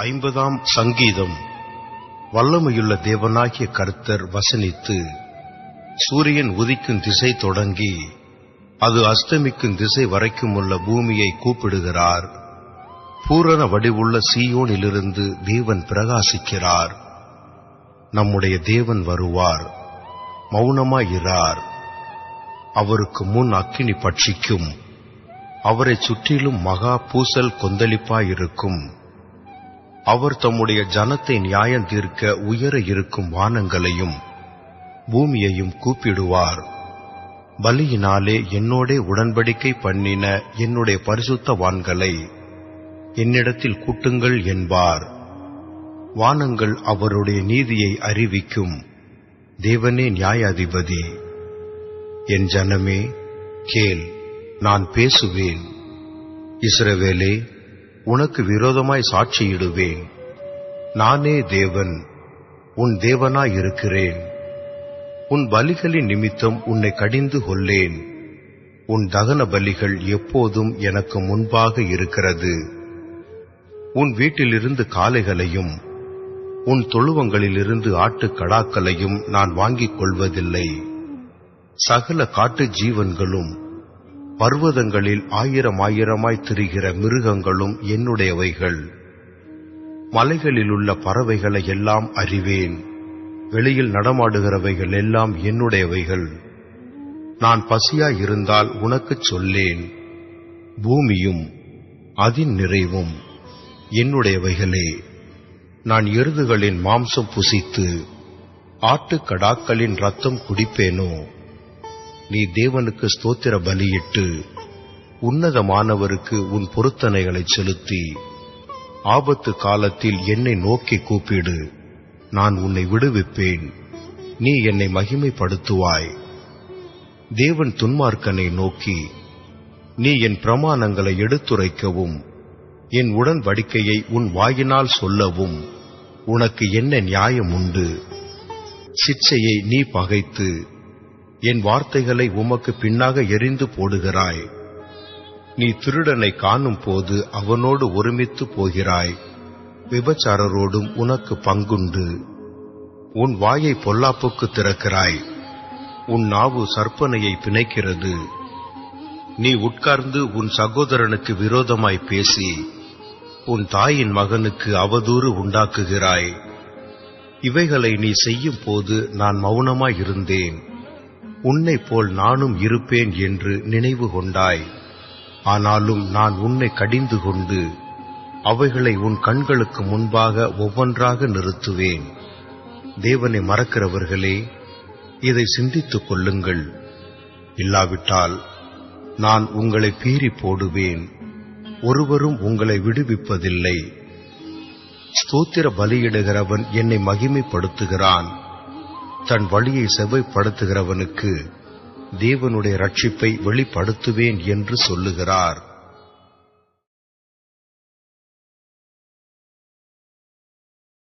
ஐம்பதாம் சங்கீதம். வல்லமையுள்ள தேவனாகிய கர்த்தர் வசனித்து சூரியன் உதிக்கும் திசை தொடங்கி அது அஸ்தமிக்கும் திசை வரைக்கும் உள்ள பூமியை கூப்பிடுகிறார். பூரண வடிவுள்ள சீயோனிலிருந்து தேவன் பிரகாசிக்கிறார். நம்முடைய தேவன் வருவார். மௌனமாயிரார். அவருக்கு முன் அக்கினி பட்சிக்கும். அவரைச் சுற்றிலும் மகா பூசல் கொந்தளிப்பாயிருக்கும். அவர் தம்முடைய ஜனத்தை நியாயம் தீர்க்க உயர இருக்கும் வானங்களையும் பூமியையும் கூப்பிடுவார். பலியினாலே என்னோடே உடன்படிக்கை பண்ணின என்னுடைய பரிசுத்த வான்களை என்னிடத்தில் கூட்டுங்கள் என்பார். வானங்கள் அவருடைய நீதியை அறிவிக்கும். தேவனே நியாயாதிபதி என் ஜனமே கேள் நான் பேசுவேன். இஸ்ரவேலே உனக்கு விரோதமாய் சாட்சியிடுவேன். நானே தேவன் உன் தேவனாயிருக்கிறேன். உன் பலிகளின் நிமித்தம் உன்னை கடிந்து கொள்ளேன் உன் தகன பலிகள் எப்போதும் எனக்கு முன்பாக இருக்கிறது. உன் வீட்டிலிருந்து காளைகளையும் உன் தொழுவங்களிலிருந்து ஆட்டுக்கடாக்களையும் நான் வாங்கிக் கொள்வதில்லை. சகல காட்டு ஜீவன்களும் பர்வதங்களில் ஆயிரம் ஆயிரமாய் திரிகிற மிருகங்களும் என்னுடையவைகள். மலைகளில் உள்ள பறவைகளை எல்லாம் அறிவேன். வெளியில் நடமாடுகிறவைகள் எல்லாம் என்னுடையவைகள். நான் பசியாயிருந்தால் உனக்குச் சொல்லேன். பூமியும் அதின் நிறைவும் என்னுடையவைகளே. நான் எருதுகளின் மாம்சம் புசித்து ஆட்டுக்கடாக்களின் ரத்தம் குடிப்பேனோ? நீ தேவனுக்கு ஸ்தோத்திர பலியிட்டு உன்னதமானவருக்கு உன் பொருத்தனைகளைச் செலுத்தி ஆபத்து காலத்தில் என்னை நோக்கி கூப்பிடு. நான் உன்னை விடுவிப்பேன். நீ என்னை மகிமைப்படுத்துவாய். தேவன் துன்மார்க்கனை நோக்கி நீ என் பிரமாணங்களை எடுத்துரைக்கவும் என் உடன்படிக்கையை உன் வாயினால் சொல்லவும் உனக்கு என்ன நியாயம் உண்டு சிச்சையை நீ பகைத்து என் வார்த்தைகளை உமக்கு பின்னாக எரிந்து போடுகிறாய். நீ திருடனை காணும் போது அவனோடு ஒருமித்து போகிறாய். விபச்சாரரோடும் உனக்கு பங்குண்டு. உன் வாயை பொல்லாப்புக்கு திறக்கிறாய். உன் நாவு சற்பனையை பிணைக்கிறது. நீ உட்கார்ந்து உன் சகோதரனுக்கு விரோதமாய் பேசி உன் தாயின் மகனுக்கு அவதூறு உண்டாக்குகிறாய். இவைகளை நீ செய்யும் போது நான் மௌனமாய் இருந்தேன் உன்னை போல் நானும் இருப்பேன் என்று நினைவு கொண்டாய். ஆனாலும் நான் உன்னை கடிந்து கொண்டு அவைகளை உன் கண்களுக்கு முன்பாக ஒவ்வொன்றாக நிறுத்துவேன். தேவனை மறக்கிறவர்களே இதை சிந்தித்துக் கொள்ளுங்கள். இல்லாவிட்டால் நான் உங்களை பீறி போடுவேன். ஒருவரும் உங்களை விடுவிப்பதில்லை. ஸ்தோத்திர பலியிடுகிறவன் என்னை மகிமைப்படுத்துகிறான். தன் வழியை செவ்வைப்படுத்துகிறவனுக்கு தேவனுடைய ரட்சிப்பை வெளிப்படுத்துவேன் என்று சொல்லுகிறார்.